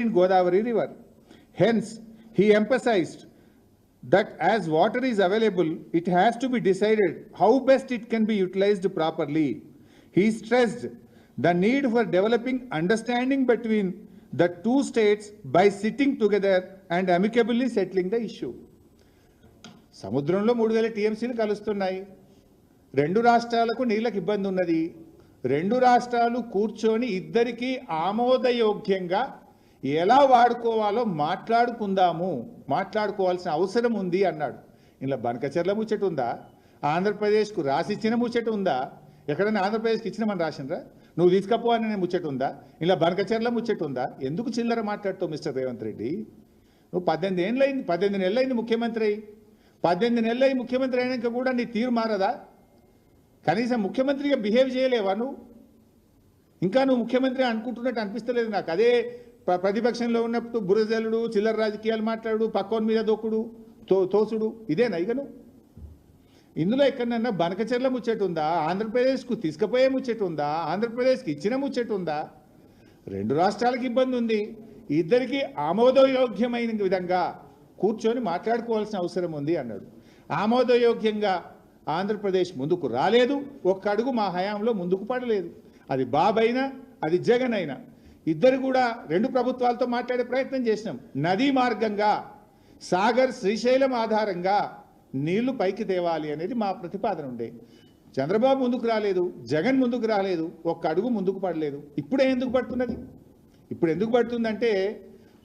in Godavari River. Hence, he emphasized that as water is available, it has to be decided how best it can be utilized properly. He stressed the need for developing understanding between the two states by sitting together and amicably settling the issue. సముద్రంలో మూడు వేల టీఎంసీలు కలుస్తున్నాయి రెండు రాష్ట్రాలకు నీళ్ళకి ఇబ్బంది ఉన్నది రెండు రాష్ట్రాలు కూర్చొని ఇద్దరికీ ఆమోదయోగ్యంగా ఎలా వాడుకోవాలో మాట్లాడుకుందాము మాట్లాడుకోవాల్సిన అవసరం ఉంది అన్నాడు. ఇలా బనకచర్ల ముచ్చట ఉందా? ఆంధ్రప్రదేశ్కు రాసిచ్చిన ముచ్చట ఉందా? ఎక్కడైనా ఆంధ్రప్రదేశ్కి ఇచ్చినామని రాసిండ్రా? నువ్వు తీసుకపో అని నేను ముచ్చట ఉందా? ఇలా బనకచర్ల ముచ్చట ఉందా? ఎందుకు చిల్లర మాట్లాడుతావు మిస్టర్ రేవంత్ రెడ్డి? నువ్వు పద్దెనిమిది ఏళ్ళైంది పద్దెనిమిది నెలలైంది ముఖ్యమంత్రి అయ్యి. పద్దెనిమిది నెలలై ముఖ్యమంత్రి అయినాక కూడా నీ తీరు మారదా? కనీసం ముఖ్యమంత్రిగా బిహేవ్ చేయలేవా నువ్వు? ఇంకా నువ్వు ముఖ్యమంత్రి అనుకుంటున్నట్టు అనిపిస్తలేదు నాకు. అదే ప్రతిపక్షంలో ఉన్నప్పుడు బురజలుడు చిల్లర రాజకీయాలు మాట్లాడు పక్కోని మీద దొక్కుడు తో తోసుడు ఇదేనా నైగను ఇందులో ఎక్కడన్నా బనకచెర్ల ముచ్చట ఉందా ఆంధ్రప్రదేశ్కు తీసుకుపోయే ముచ్చట ఉందా ఆంధ్రప్రదేశ్కి ఇచ్చిన ముచ్చట ఉందా రెండు రాష్ట్రాలకు ఇబ్బంది ఉంది. ఇద్దరికి ఆమోదయోగ్యమైన విధంగా కూర్చొని మాట్లాడుకోవాల్సిన అవసరం ఉంది అన్నాడు. ఆమోదయోగ్యంగా ఆంధ్రప్రదేశ్ ముందుకు రాలేదు. ఒక్క అడుగు మా హయాంలో ముందుకు పడలేదు. అది బాబైనా అది జగన్ అయినా ఇద్దరు కూడా రెండు ప్రభుత్వాలతో మాట్లాడే ప్రయత్నం చేసినాం. నదీ మార్గంగా సాగర్ శ్రీశైలం ఆధారంగా నీళ్ళు పైకి తేవాలి అనేది మా ప్రతిపాదన ఉండే. చంద్రబాబు ముందుకు రాలేదు జగన్ ముందుకు రాలేదు ఒక్క అడుగు ముందుకు పడలేదు. ఇప్పుడే ఎందుకు పడుతున్నది? ఇప్పుడు ఎందుకు పడుతుందంటే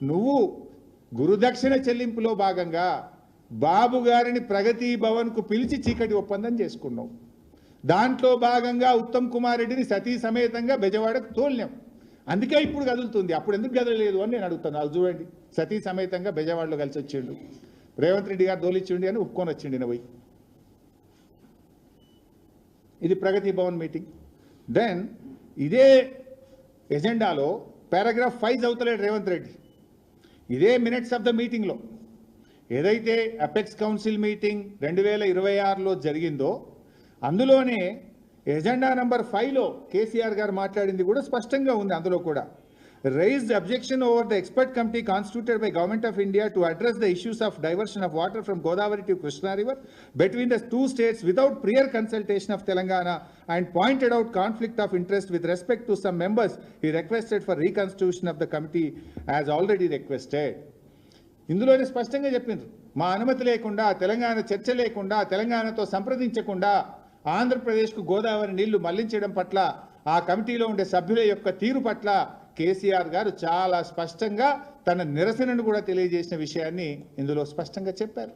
నువ్వు గురుదక్షిణ చెల్లింపులో భాగంగా బాబు గారిని ప్రగతి భవన్కు పిలిచి చీకటి ఒప్పందం చేసుకున్నావు. దాంట్లో భాగంగా ఉత్తమ్ కుమార్ రెడ్డిని సతీ సమేతంగా బెజవాడకు తోలినాం. అందుకే ఇప్పుడు కదులుతుంది. అప్పుడు ఎందుకు కదలలేదు అని నేను అడుగుతాను. అది చూడండి. సతీ సమేతంగా బెజవాడలో కలిసి వచ్చిండు. రేవంత్ రెడ్డి గారు దోలిచ్చిండి అని ఒప్పుకొని వచ్చిండి పోయి. ఇది ప్రగతి భవన్ మీటింగ్. దెన్ ఇదే ఎజెండాలో పారాగ్రాఫ్ ఫైవ్ చదువుతలేడు రేవంత్ రెడ్డి. ఇదే మినిట్స్ ఆఫ్ ద మీటింగ్లో ఏదైతే అపెక్స్ కౌన్సిల్ మీటింగ్ రెండు వేల ఇరవై ఆరులో జరిగిందో అందులోనే ఎజెండా నెంబర్ ఫైవ్లో కేసీఆర్ గారు మాట్లాడింది కూడా స్పష్టంగా ఉంది అందులో కూడా. Raised objection over the expert committee constituted by government of India to address the issues of diversion of water from Godavari to Krishna river between the two states without prior consultation of Telangana and pointed out conflict of interest with respect to some members ఈ requested for reconstitution of the committee as already requested ఇందులోనే స్పష్టంగా చెప్పింది మా అనుమతి లేకుండా తెలంగాణ చర్చ లేకుండా తెలంగాణతో సంప్రదించకుండా ఆంధ్రప్రదేశ్కు గోదావరి నీళ్ళు మళ్ళించడం పట్ల ఆ కమిటీలో ఉండే సభ్యుల యొక్క తీరు పట్ల కేసీఆర్ గారు చాలా స్పష్టంగా తన నిరసనను కూడా తెలియజేసిన విషయాన్ని ఇందులో స్పష్టంగా చెప్పారు.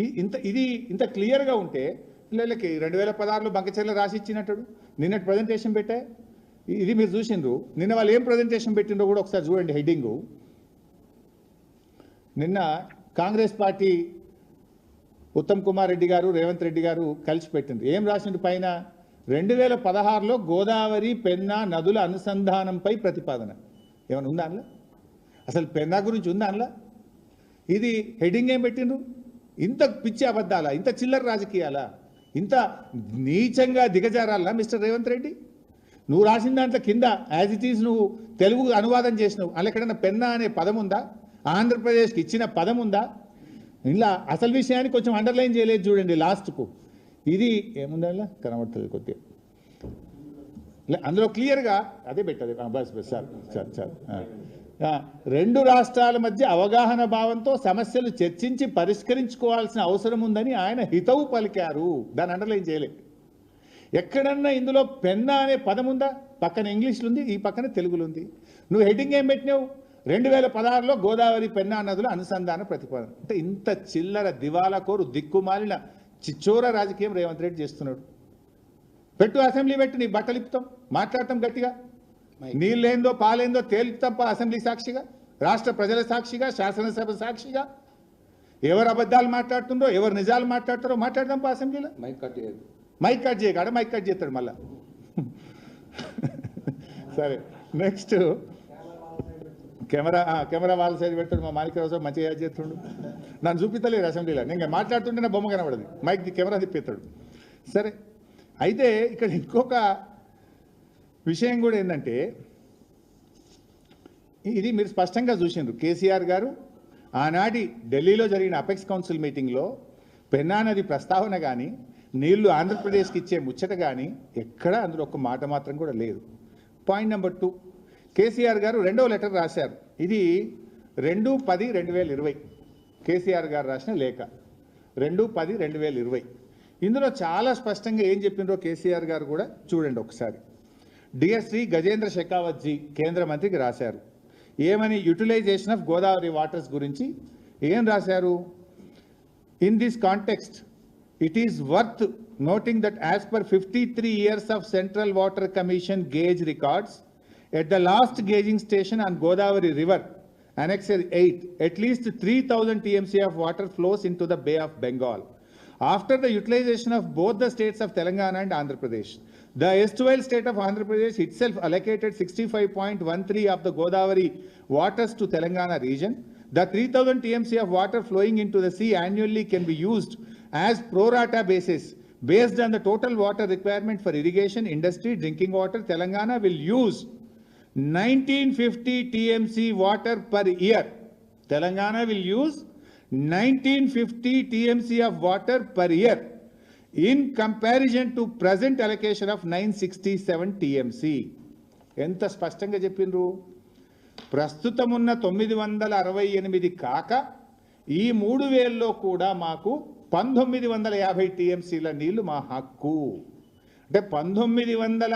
ఈ- ఇంత ఇది ఇంత క్లియర్గా ఉంటే పిల్లలకి రెండు వేల పదహారులో బంకచెర్ల రాసి ఇచ్చినట్టు నిన్నటి ప్రజెంటేషన్ పెట్టే? ఇది మీరు చూసిండ్రు. నిన్న వాళ్ళు ఏం ప్రజెంటేషన్ పెట్టిండ్రో కూడా ఒకసారి చూడండి హెడ్డింగు. నిన్న కాంగ్రెస్ పార్టీ ఉత్తమ్ కుమార్ రెడ్డి గారు రేవంత్ రెడ్డి గారు కలిసి పెట్టింది ఏం రాసిండు పైన? రెండు వేల పదహారులో గోదావరి పెన్నా నదుల అనుసంధానంపై ప్రతిపాదన. ఏమైనా ఉందా అందులో? అసలు పెన్నా గురించి ఉందా అందులో? ఇది హెడ్డింగ్ ఏం పెట్టిండ్రు? ఇంత పిచ్చి అబద్ధాలా? ఇంత చిల్లర రాజకీయాలా? ఇంత నీచంగా దిగజారాలా మిస్టర్ రేవంత్ రెడ్డి? నువ్వు రాసిన దాంట్లో కింద యాజ్ ఇట్ ఈజ్ నువ్వు తెలుగు అనువాదం చేసినావు. అలా ఎక్కడన్నా పెన్నా అనే పదం ఉందా? ఆంధ్రప్రదేశ్కి ఇచ్చిన పదం ఉందా? ఇలా అసలు విషయాన్ని కొంచెం అండర్లైన్ చేయలేదు చూడండి లాస్ట్కు ఇది ఏముందా కనబడుతుంది కొద్దిగా. అందులో క్లియర్గా అదే పెట్టదు బస్ బస్ సార్ సార్ సార్ రెండు రాష్ట్రాల మధ్య అవగాహన భావంతో సమస్యలు చర్చించి పరిష్కరించుకోవాల్సిన అవసరం ఉందని ఆయన హితవు పలికారు. దాన్ని అండర్లైన్ చేయలే ఎక్కడన్నా ఇందులో పెన్నా అనే పదం ఉందా? పక్కన ఇంగ్లీష్లు ఉంది ఈ పక్కన తెలుగులో ఉంది. నువ్వు హెడ్డింగ్ ఏం పెట్టినావు? రెండు వేల పదహారులో గోదావరి పెన్నా నదుల అనుసంధాన ప్రతిపాదన. అంటే ఇంత చిల్లర దివాలా కోరు దిక్కుమాలిన చిచ్చోర రాజకీయం రేవంత్ రెడ్డి చేస్తున్నాడు. పెట్టు అసెంబ్లీ పెట్టు నీ బట్టలు ఇప్పుతాం. మాట్లాడతాం గట్టిగా. నీళ్ళేందో పాలేందో తేల్పుతాం అసెంబ్లీ సాక్షిగా రాష్ట్ర ప్రజల సాక్షిగా శాసనసభ సాక్షిగా. ఎవరు అబద్ధాలు మాట్లాడుతుండో ఎవరు నిజాలు మాట్లాడతారో మాట్లాడదాం పా అసెంబ్లీలో. మైక్ కట్ చేయదు మైక్ కట్ చేయగాడ మైక్ కట్ చేస్తాడు మళ్ళా. సరే నెక్స్ట్ కెమెరా కెమెరా వాళ్ళ సైడ్ పెడతాడు మా మాణిక్యరావు సార్ మంచిగా యాడ్ చేస్తుండు. నన్ను చూపిస్తలేరు అసెంబ్లీలో. నేను మాట్లాడుతుంటే నా బొమ్మ కనబడదు. మైక్ కెమెరా తిప్పిస్తాడు. సరే. అయితే ఇక్కడ ఇంకొక విషయం కూడా ఏంటంటే ఇది మీరు స్పష్టంగా చూసిండ్రు. కేసీఆర్ గారు ఆనాటి ఢిల్లీలో జరిగిన అపెక్స్ కౌన్సిల్ మీటింగ్లో పెన్నా నది ప్రస్తావన కానీ నీళ్ళు ఆంధ్రప్రదేశ్కి ఇచ్చే ముచ్చట కానీ ఎక్కడా అందులో ఒక్క మాట మాత్రం కూడా లేదు. పాయింట్ నెంబర్ టూ కేసీఆర్ గారు రెండవ లెటర్ రాశారు. ఇది రెండు పది రెండు వేల ఇరవై. కేసీఆర్ గారు రాసిన లేఖ. రెండు పది రెండు వేల ఇరవై. ఇందులో చాలా స్పష్టంగా ఏం చెప్పిండ్రో కేసీఆర్ గారు కూడా చూడండి ఒకసారి. డియర్ శ్రీ గజేంద్ర షెకావత్ జీ కేంద్ర మంత్రికి రాశారు. ఏమని యూటిలైజేషన్ ఆఫ్ గోదావరి వాటర్స్ గురించి ఏం రాశారు? In this context it is worth noting that as per fifty three years of central water commission gauge records At the last gauging station on Godavari River, Annexer 8, at least 3000 TMC of water flows into the Bay of Bengal. After the utilization of both the states of Telangana and Andhra Pradesh, the erstwhile state of Andhra Pradesh itself allocated 65.13 of the Godavari waters to Telangana region. The 3000 TMC of water flowing into the sea annually can be used as pro rata basis based on the total water requirement for irrigation, industry, drinking water. Telangana will use nineteen fifty TMC water per year. Telangana will use nineteen fifty TMC of water per year. In comparison to present allocation of nine sixty seven TMC. ఎంత స్పష్టంగా చెప్పిండ్రు ప్రస్తుతం ఉన్న తొమ్మిది వందల అరవై ఎనిమిది కాక ఈ మూడు వేల్లో కూడా మాకు పంతొమ్మిది వందల యాభై టీఎంసీల నీళ్ళు మా హక్కు. అంటే పంతొమ్మిది వందల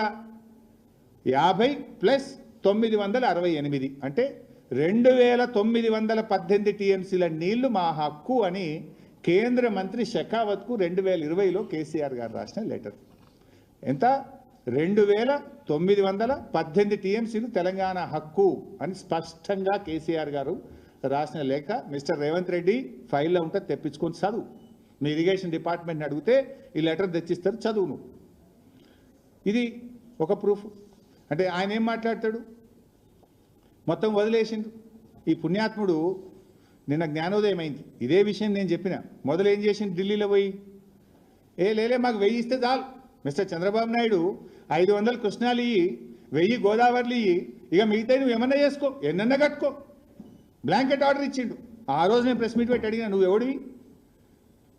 యాభై ప్లస్ తొమ్మిది వందల అరవై ఎనిమిది. అంటే రెండు వేల తొమ్మిది వందల పద్దెనిమిది టీఎంసీల నీళ్ళు మా హక్కు అని కేంద్ర మంత్రి షెకావత్కు రెండు వేల ఇరవైలో కేసీఆర్ గారు రాసిన లెటర్. ఎంత? రెండు వేల తొమ్మిది వందల పద్దెనిమిది టీఎంసీలు తెలంగాణ హక్కు అని స్పష్టంగా కేసీఆర్ గారు రాసిన లేఖ. మిస్టర్ రేవంత్ రెడ్డి ఫైల్లో ఉంటే తెప్పించుకొని చదువు. మీ ఇరిగేషన్ డిపార్ట్మెంట్ని అడిగితే ఈ లెటర్ తెచ్చిస్తారు చదువును. ఇది ఒక ప్రూఫ్. అంటే ఆయన ఏం మాట్లాడతాడు? మొత్తం వదిలేసిండు. ఈ పుణ్యాత్ముడు నిన్న జ్ఞానోదయం అయింది ఇదే విషయం నేను చెప్పిన. మొదలు ఏం చేసిండు ఢిల్లీలో పోయి? ఏ లేలే మాకు వెయ్యి ఇస్తే చాలు. మిస్టర్ చంద్రబాబు నాయుడు ఐదు వందలు కృష్ణాలు ఇయ్యి వెయ్యి గోదావరిలు ఇయ్యి ఇక మిగతా నువ్వు ఏమన్నా చేసుకో ఎన్నన్నా కట్టుకో. బ్లాంకెట్ ఆర్డర్ ఇచ్చిండు. ఆ రోజు నేను ప్రెస్ మీట్ పెట్టి అడిగిన నువ్వు ఎవడివి?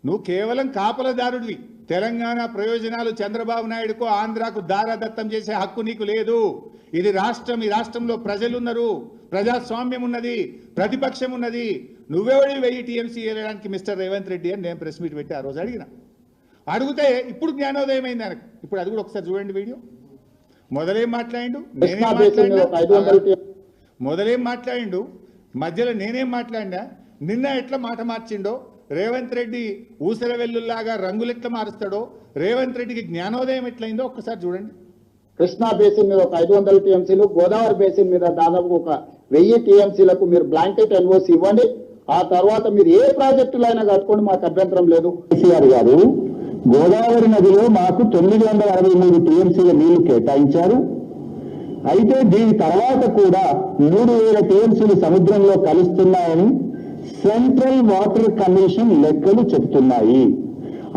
నువ్వు కేవలం కాపలదారుడివి. తెలంగాణ ప్రయోజనాలు చంద్రబాబు నాయుడుకు ఆంధ్రాకు దారాదత్తం చేసే హక్కు నీకు లేదు. ఇది రాష్ట్రం ఈ రాష్ట్రంలో ప్రజలున్నారు. ప్రజాస్వామ్యం ఉన్నది ప్రతిపక్షం ఉన్నది. నువ్వెవడి వెయ్యి టీఎంసీ వేయడానికి మిస్టర్ రేవంత్ రెడ్డి అని నేను ప్రెస్ మీట్ పెట్టి ఆ రోజు అడిగిన. అడిగితే ఇప్పుడు జ్ఞానోదయం అయింది ఆయనకు. ఇప్పుడు అది కూడా ఒకసారి చూడండి వీడియో. మొదలేం మాట్లాడిండు? నేనేం మాట్లాడినా? మొదలేం మాట్లాడిండు? మధ్యలో నేనేం మాట్లాడినా? నిన్న ఎట్లా మాట మార్చిండో? రేవంత్ రెడ్డి ఊసర వెల్లుల్లాగా రంగులు ఎట్లా మారుస్తాడో రేవంత్ రెడ్డికి జ్ఞానోదయం ఎట్లయిందో ఒక్కసారి చూడండి. కృష్ణా బేసిన్ మీద ఒక ఐదు వందల టీఎంసీలు గోదావరి బేసిన్ మీద దాదాపు ఒక వెయ్యి టీఎంసీలకు మీరు బ్లాంకెట్ ఎన్ఓసి ఇవ్వండి. ఆ తర్వాత మీరు ఏ ప్రాజెక్టులు అయినా కట్టుకోండి మాకు అభ్యంతరం లేదు. కేసీఆర్ గారు గోదావరి నదిలో మాకు తొమ్మిది వందల అరవై మూడు టీఎంసీల నీళ్ళు కేటాయించారు. అయితే దీని తర్వాత కూడా మూడు వేల టీఎంసీలు సముద్రంలో కలుస్తున్నాయని సెంట్రల్ వాటర్ కమిషన్ లెక్కలు చెప్తున్నాయి.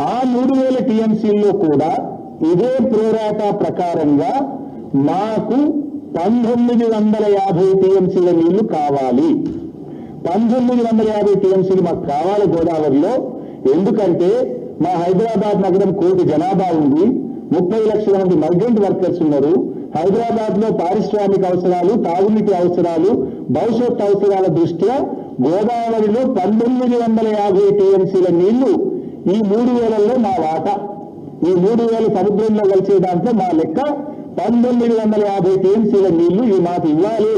ఆ మూడు వేల టీఎంసీల్లో కూడా ఇదే ప్రోరాటా ప్రకారంగా మాకు పంతొమ్మిది వందల యాభై టీఎంసీల నీళ్ళు కావాలి. పంతొమ్మిది వందల యాభై టీఎంసీలు మాకు కావాలి గోదావరిలో. ఎందుకంటే మా హైదరాబాద్ నగరం కోటి జనాభా ఉంది. ముప్పై లక్షల మంది మైగ్రెంట్ వర్కర్స్ ఉన్నారు. హైదరాబాద్లో పారిశ్రామిక అవసరాలు తాగునీటి అవసరాలు భవిష్యత్ అవసరాల దృష్ట్యా గోదావరిలో పంతొమ్మిది వందల యాభై టీఎంసీల నీళ్ళు ఈ మూడు వేలలో మా వాటా. ఈ మూడు వేల సముద్రంలో కలిసే దాంట్లో మా లెక్క పంతొమ్మిది వందల యాభై టీఎంసీల నీళ్ళు ఈ మాకు ఇవ్వాలి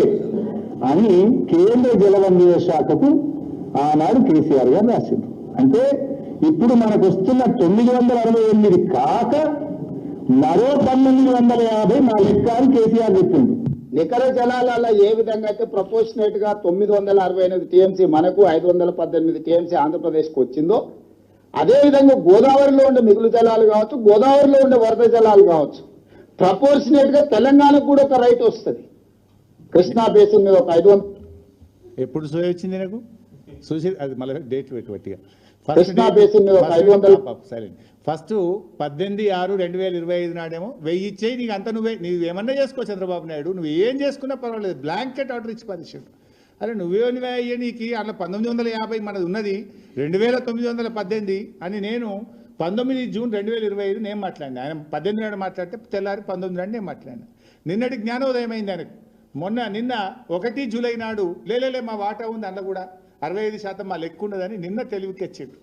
అని కేంద్ర జలవనరుల శాఖకు ఆనాడు కేసీఆర్ గారు రాసింది అంటే ఇప్పుడు మనకు వస్తున్న తొమ్మిది వందల అరవై ఎనిమిది కాక మరో పంతొమ్మిది వందల యాభై మా లెక్క అని కేసీఆర్ చెప్పింది నికర జలాలలో ఏ విధంగా అయితే ప్రపోర్షనేట్గా తొమ్మిది వందల అరవై ఎనిమిది టీఎంసీ మనకు ఐదు వందల పద్దెనిమిది టీఎంసీ ఆంధ్రప్రదేశ్కి వచ్చిందో అదే విధంగా గోదావరిలో ఉండే మిగులు జలాలు కావచ్చు గోదావరిలో ఉండే వరద జలాలు కావచ్చు. ప్రపోర్షనేట్గా తెలంగాణకు కూడా ఒక రైట్ వస్తుంది. కృష్ణా బేసిన్ మీద ఒక ఐదు వందలు ఎప్పుడు సోయ వచ్చింది నాకు? చూసి అది మళ్ళీ డేట్ పెట్టి కృష్ణా బేసిన్ మీద ఒక ఐదు వందల ఫస్ట్ పద్దెనిమిది ఆరు రెండు వేల ఇరవై ఐదు నాడేమో వెయ్యి ఇచ్చేయి నీకు అంత నువ్వే నువ్వు ఏమన్నా చేసుకో చంద్రబాబు నాయుడు నువ్వు ఏం చేసుకున్నా పర్వాలేదు బ్లాంకెట్ ఆర్డర్ ఇచ్చి పరిచాడు అరే నువ్వేనివే అయ్యే నీకు అట్లా పంతొమ్మిది వందల యాభై మనది ఉన్నది రెండు వేల తొమ్మిది వందల పద్దెనిమిది అని నేను పంతొమ్మిది జూన్ రెండు వేల ఇరవై ఐదు నేను మాట్లాడినా. ఆయన పద్దెనిమిది నాడు మాట్లాడితే తెల్లారి పంతొమ్మిది నాడు నేను మాట్లాడినా. నిన్నటి జ్ఞానోదయం అయింది ఆయనకు. మొన్న నిన్న ఒకటి జూలై నాడు లేలేలే మా వాటా ఉంది అందులో కూడా. అరవై ఐదు శాతం మా లెక్క ఉండదని నిన్న తెలివికి వచ్చిండు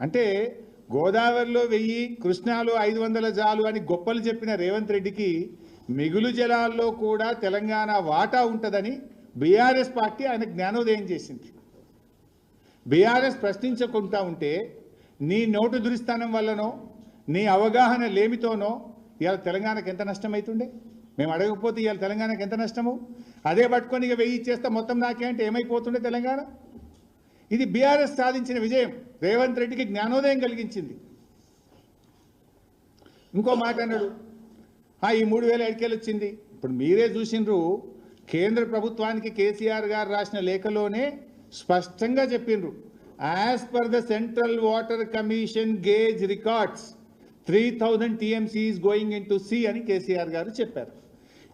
అంటే గోదావరిలో వెయ్యి కృష్ణాలో ఐదు వందల జాలు అని గొప్పలు చెప్పిన రేవంత్ రెడ్డికి మిగులు జలాల్లో కూడా తెలంగాణ వాటా ఉంటుందని బీఆర్ఎస్ పార్టీ ఆయన జ్ఞానోదయం చేసింది. బీఆర్ఎస్ ప్రశ్నించకుండా ఉంటే నీ నోటు దురిస్థానం వల్లనో నీ అవగాహన లేమితోనో ఇవాళ తెలంగాణకు ఎంత నష్టమవుతుండే మేము అడగకపోతే ఇవాళ తెలంగాణకు ఎంత నష్టము? అదే పట్టుకొని ఇక వెయ్యి ఇచ్చేస్తే మొత్తం నాకే అంటే ఏమైపోతుండే తెలంగాణ? ఇది బీఆర్ఎస్ సాధించిన విజయం. రేవంత్ రెడ్డికి జ్ఞానోదయం కలిగించింది. ఇంకో మాట అన్నాడు. ఈ మూడు వేల ఎడికేలు వచ్చింది. ఇప్పుడు మీరే చూసిండ్రు. కేంద్ర ప్రభుత్వానికి కేసీఆర్ గారు రాసిన లేఖలోనే స్పష్టంగా చెప్పిండ్రు. As per the central water commission gauge records three thousand TMC is going into sea అని కేసీఆర్ గారు చెప్పారు.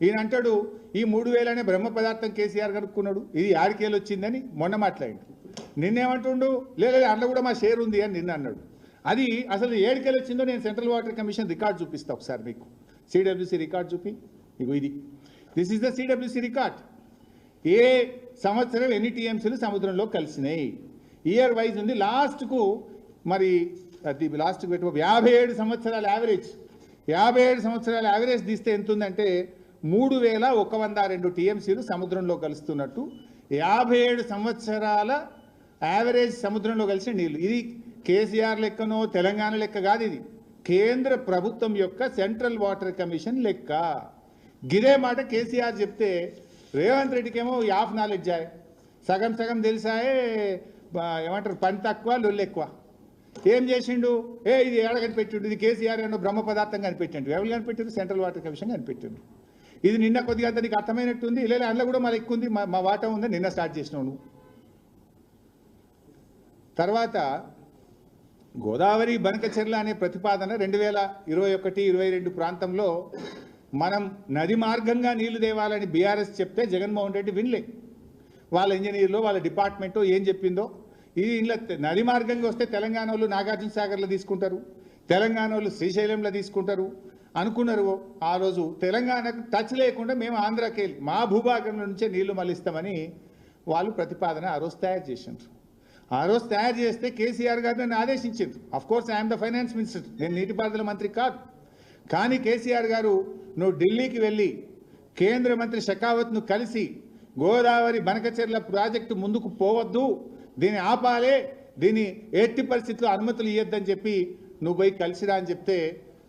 ఈయన అంటాడు ఈ మూడు వేలనే బ్రహ్మ పదార్థం కేసీఆర్ కనుక్కున్నాడు. ఇది ఆరికేలు వచ్చిందని మొన్న మాట్లాడి నిన్నేమంటుండు? లేదు అందులో కూడా మా షేర్ ఉంది అని నిన్న అన్నాడు. అది అసలు ఏడికెళ్ళి వచ్చిందో నేను సెంట్రల్ వాటర్ కమిషన్ రికార్డ్ చూపిస్తా ఒకసారి మీకు. సిడబ్ల్యూసి రికార్డ్ చూపి. ఇగో ఇది. This is the CWC record. ఏ సంవత్సరం ఎన్ని టీఎంసీలు సముద్రంలో కలిసినాయి? ఇయర్ వైజ్ ఉంది. లాస్ట్కు మరి అది లాస్ట్కి పెట్టుకో యాభై ఏడు సంవత్సరాల యావరేజ్. యాభై ఏడు సంవత్సరాల యావరేజ్ తీస్తే ఎంత ఉందంటే మూడు వేల ఒక వంద రెండు టీఎంసీలు సముద్రంలో కలుస్తున్నట్టు యాభై ఏడు సంవత్సరాల యావరేజ్ సముద్రంలో కలిసిన నీళ్ళు. ఇది కేసీఆర్ లెక్కనో తెలంగాణ లెక్క కాదు ఇది. కేంద్ర ప్రభుత్వం యొక్క సెంట్రల్ వాటర్ కమిషన్ లెక్క. గిరే మాట కేసీఆర్ చెప్తే రేవంత్ రెడ్డికేమో హాఫ్ నాలెడ్జ్ ఆయ్ సగం సగం తెలిసాయే ఏమంటారు పని తక్కువ లొల్లు ఎక్కువ. ఏం చేసిండు? ఏ ఇది ఏడ కనిపెట్టిండు? ఇది కేసీఆర్ ఏమో బ్రహ్మ పదార్థం కనిపెట్టిండు. ఎవరు కనిపెట్టిండు సెంట్రల్ వాటర్ కమిషన్ కనిపెట్టిండు ఇది నిన్న కొద్దిగా అంత నీకు అర్థమైనట్టుంది. లేదా అందులో కూడా మళ్ళీ ఎక్కువ ఉంది. మా వాట ఉందని ఉంది నిన్న స్టార్ట్ చేసినావు తర్వాత గోదావరి బనకచెర్ల అనే ప్రతిపాదన రెండు వేల ఇరవై ఒకటి ఇరవై రెండు ప్రాంతంలో మనం నది మార్గంగా నీళ్ళు తేవాలని బీఆర్ఎస్ చెప్తే జగన్మోహన్ రెడ్డి వినలే. వాళ్ళ ఇంజనీర్లు వాళ్ళ డిపార్ట్మెంటు ఏం చెప్పిందో. ఇది ఇంట్లో నది మార్గంగా వస్తే తెలంగాణ వాళ్ళు నాగార్జున సాగర్లో తీసుకుంటారు. తెలంగాణ వాళ్ళు శ్రీశైలంలో తీసుకుంటారు. అనుకున్నారు. ఆ రోజు తెలంగాణకు టచ్ లేకుండా మేము ఆంధ్రాకి వెళ్ళి మా భూభాగం నుంచే నీళ్ళు మళ్ళిస్తామని వాళ్ళు ప్రతిపాదన ఆ రోజు తయారు చేసిండ్రు. ఆ రోజు తయారు చేస్తే కేసీఆర్ గారు నన్ను ఆదేశించింది of course I'm the finance minister నేను నీటిపారుదల మంత్రి కాదు. కానీ కేసీఆర్ గారు నువ్వు ఢిల్లీకి వెళ్ళి కేంద్ర మంత్రి షకావత్ను కలిసి గోదావరి బనకచెర్ల ప్రాజెక్టు ముందుకు పోవద్దు. దీన్ని ఆపాలే. దీన్ని ఎట్టి పరిస్థితుల్లో అనుమతులు ఇవ్వద్దని చెప్పి నువ్వు పోయి కలిసిరా అని చెప్తే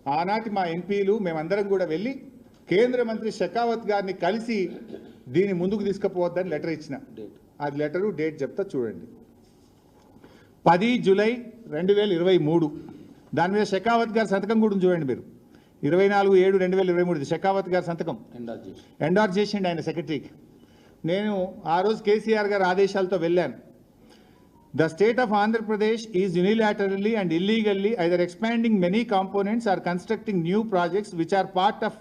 ఆనాటి మా ఎంపీలు మేమందరం కూడా వెళ్ళి కేంద్ర మంత్రి షెకావత్ గారిని కలిసి దీన్ని ముందుకు తీసుకుపోవద్దని లెటర్ ఇచ్చిన. అది లెటరు డేట్ చెప్తా చూడండి. పది జూలై రెండు వేల ఇరవై మూడు. దాని మీద షెకావత్ గారి సంతకం కూడా చూడండి మీరు. ఇరవై నాలుగు ఏడు రెండు వేల ఇరవై మూడు షెకావత్ గారి సంతకం. ఎండార్ చేసిండు ఆయన సెక్రటరీకి. నేను ఆ రోజు కేసీఆర్ గారి ఆదేశాలతో వెళ్ళాను. The state of Andhra Pradesh is unilaterally and illegally either expanding many components or constructing new projects which are part of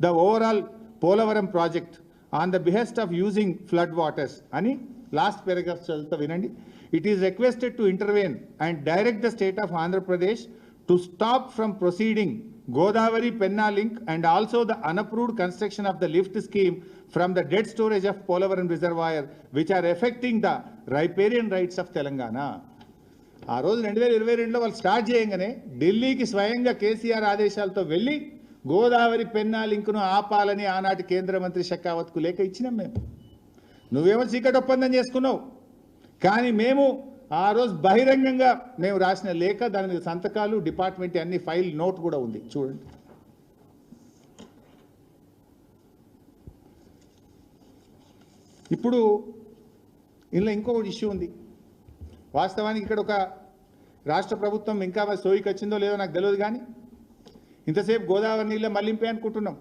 the overall Polavaram project on the behest of using flood waters అని last paragraph చదువుతా వినండి. It is requested to intervene and direct the state of Andhra Pradesh to stop from proceeding Godavari Penna link and also the unapproved construction of the lift scheme from the dead storage of Polavaram Reservoir, which are affecting the riparian rights of Telangana. ఆ రోజు రెండు వేల ఇరవై రెండులో వాళ్ళు start చేయగానే ఢిల్లీకి స్వయంగా కేసీఆర్ ఆదేశాలతో వెళ్ళి గోదావరి పెన్నా లింకును ఆపాలని ఆనాటి కేంద్ర మంత్రి షెకావత్కు లేఖ ఇచ్చినాం మేము నువ్వేమో చీకటి ఒప్పందం చేసుకున్నావు కానీ మేము ఆ రోజు బహిరంగంగా మేము రాసిన లేఖ దాని మీద సంతకాలు డిపార్ట్మెంట్ అన్ని ఫైల్ నోట్ కూడా ఉంది. చూడండి. ఇప్పుడు ఇందులో ఇంకొక ఇష్యూ ఉంది. వాస్తవానికి ఇక్కడ ఒక రాష్ట్ర ప్రభుత్వం ఇంకా సోయికి వచ్చిందో లేదో నాకు తెలియదు కానీ ఇంతసేపు గోదావరి నీళ్ళ మళ్ళింపే అనుకుంటున్నాం.